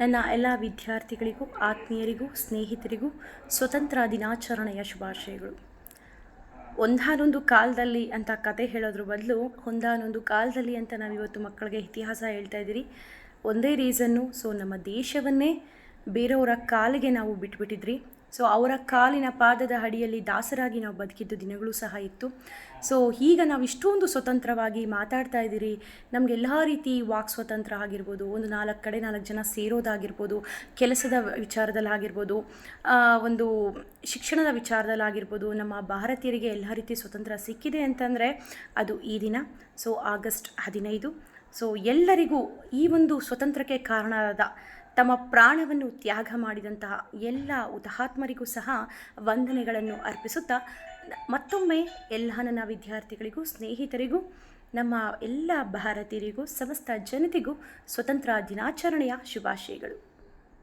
ನನ್ನ ಎಲ್ಲ ವಿದ್ಯಾರ್ಥಿಗಳಿಗೂ, ಆತ್ಮೀಯರಿಗೂ, ಸ್ನೇಹಿತರಿಗೂ ಸ್ವತಂತ್ರ ದಿನಾಚರಣೆಯ ಶುಭಾಶಯಗಳು. ಒಂದಾನೊಂದು ಕಾಲದಲ್ಲಿ ಅಂತ ಕತೆ ಹೇಳೋದ್ರ ಬದಲು ಒಂದಾನೊಂದು ಕಾಲದಲ್ಲಿ ಅಂತ ನಾವು ಇವತ್ತು ಮಕ್ಕಳಿಗೆ ಇತಿಹಾಸ ಹೇಳ್ತಾ ಇದ್ದೀರಿ. ಒಂದೇ ರೀಸನ್ನು ಸೊ ನಮ್ಮ ದೇಶವನ್ನೇ ಬೇರೆಯವರ ಕಾಲಿಗೆ ನಾವು ಬಿಟ್ಬಿಟ್ಟಿದ್ರಿ. ಸೊ ಅವರ ಕಾಲಿನ ಪಾದದ ಅಡಿಯಲ್ಲಿ ದಾಸರಾಗಿ ನಾವು ಬದುಕಿದ್ದು ದಿನಗಳು ಸಹ ಇತ್ತು. ಸೊ ಈಗ ನಾವು ಇಷ್ಟೊಂದು ಸ್ವತಂತ್ರವಾಗಿ ಮಾತಾಡ್ತಾ ಇದ್ದೀರಿ. ನಮಗೆಲ್ಲ ರೀತಿ ವಾಕ್ ಸ್ವತಂತ್ರ ಆಗಿರ್ಬೋದು, ಒಂದು ನಾಲ್ಕು ಕಡೆ ನಾಲ್ಕು ಜನ ಸೇರೋದಾಗಿರ್ಬೋದು, ಕೆಲಸದ ವಿಚಾರದಲ್ಲಾಗಿರ್ಬೋದು ಒಂದು ಶಿಕ್ಷಣದ ವಿಚಾರದಲ್ಲಾಗಿರ್ಬೋದು ನಮ್ಮ ಭಾರತೀಯರಿಗೆ ಎಲ್ಲ ರೀತಿ ಸ್ವತಂತ್ರ ಸಿಕ್ಕಿದೆ ಅಂತಂದರೆ ಅದು ಈ ದಿನ. ಸೊ ಆಗಸ್ಟ್ ಹದಿನೈದು. ಸೊ ಎಲ್ಲರಿಗೂ ಈ ಒಂದು ಸ್ವತಂತ್ರಕ್ಕೆ ಕಾರಣವಾದ ತಮ್ಮ ಪ್ರಾಣವನ್ನು ತ್ಯಾಗ ಮಾಡಿದಂತಹ ಎಲ್ಲ ಹುತಾತ್ಮರಿಗೂ ಸಹ ವಂದನೆಗಳನ್ನು ಅರ್ಪಿಸುತ್ತಾ ಮತ್ತೊಮ್ಮೆ ಎಲ್ಲ ನನ್ನ ವಿದ್ಯಾರ್ಥಿಗಳಿಗೂ, ಸ್ನೇಹಿತರಿಗೂ, ನಮ್ಮ ಎಲ್ಲ ಭಾರತೀಯರಿಗೂ, ಸಮಸ್ತ ಜನತೆಗೂ ಸ್ವತಂತ್ರ ದಿನಾಚರಣೆಯ ಶುಭಾಶಯಗಳು.